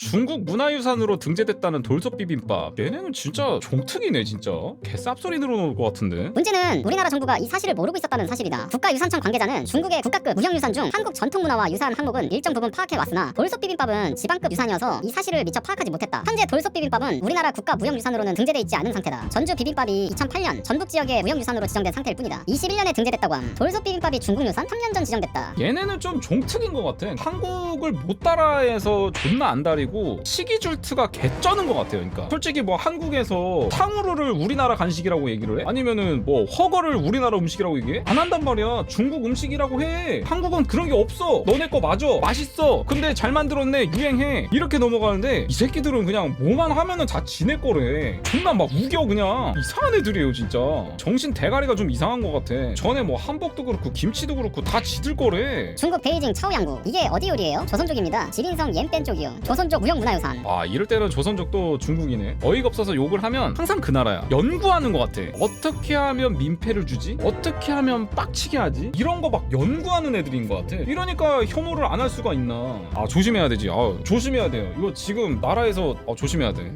중국 문화유산으로 등재됐다는 돌솥 비빔밥 얘네는 진짜 종특이네 진짜 개 쌉소리 들어놓을 것 같은데 문제는 우리나라 정부가 이 사실을 모르고 있었다는 사실이다. 국가유산청 관계자는 중국의 국가급 무형유산 중 한국 전통문화와 유사한 항목은 일정 부분 파악해 왔으나 돌솥 비빔밥은 지방급 유산이어서 이 사실을 미처 파악하지 못했다. 현재 돌솥 비빔밥은 우리나라 국가 무형유산으로는 등재돼 있지 않은 상태다. 전주 비빔밥이 2008년 전북 지역의 무형유산으로 지정된 상태일 뿐이다. 21년에 등재됐다고 함. 돌솥 비빔밥이 중국 유산 3년 전 지정됐다. 얘네는 좀 종특인 것 같아 한국을 못 따라해서 존나 안달이고 시기줄트가 개쩌는 것 같아요. 그러니까 솔직히 뭐 한국에서 탕후루를 우리나라 간식이라고 얘기를 해? 아니면은 뭐 허거를 우리나라 음식이라고 얘기해? 안 한단 말이야. 중국 음식이라고 해. 한국은 그런 게 없어. 너네 거 맞아. 맛있어. 근데 잘 만들었네. 유행해. 이렇게 넘어가는데 이 새끼들은 그냥 뭐만 하면은 다 지네 거래. 존나 막 우겨 그냥. 이상한 애들이에요 진짜. 정신 대가리가 좀 이상한 것 같아. 전에 뭐 한복도 그렇고 김치도 그렇고 다 지들 거래. 중국 베이징 차오양구. 이게 어디 요리예요? 조선족입니다. 지린성 옌뺀 쪽이요. 조선족 무형 문화유산. 아 이럴 때는 조선족도 중국이네. 어이가 없어서 욕을 하면 항상 그 나라야. 연구하는 것 같아. 어떻게 하면 민폐를 주지? 어떻게 하면 빡치게 하지? 이런 거 막 연구하는 애들인 것 같아. 이러니까 혐오를 안 할 수가 있나. 아 조심해야 되지. 아 조심해야 돼요. 이거 지금 나라에서 아, 조심해야 돼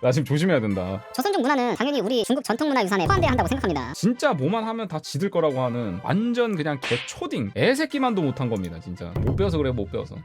나 지금 조심해야 된다. 조선족 문화는 당연히 우리 중국 전통 문화 유산에 포함돼야 한다고 생각합니다. 진짜 뭐만 하면 다 지들 거라고 하는 완전 그냥 개 초딩. 애새끼만도 못한 겁니다 진짜. 못 배워서 그래 못 배워서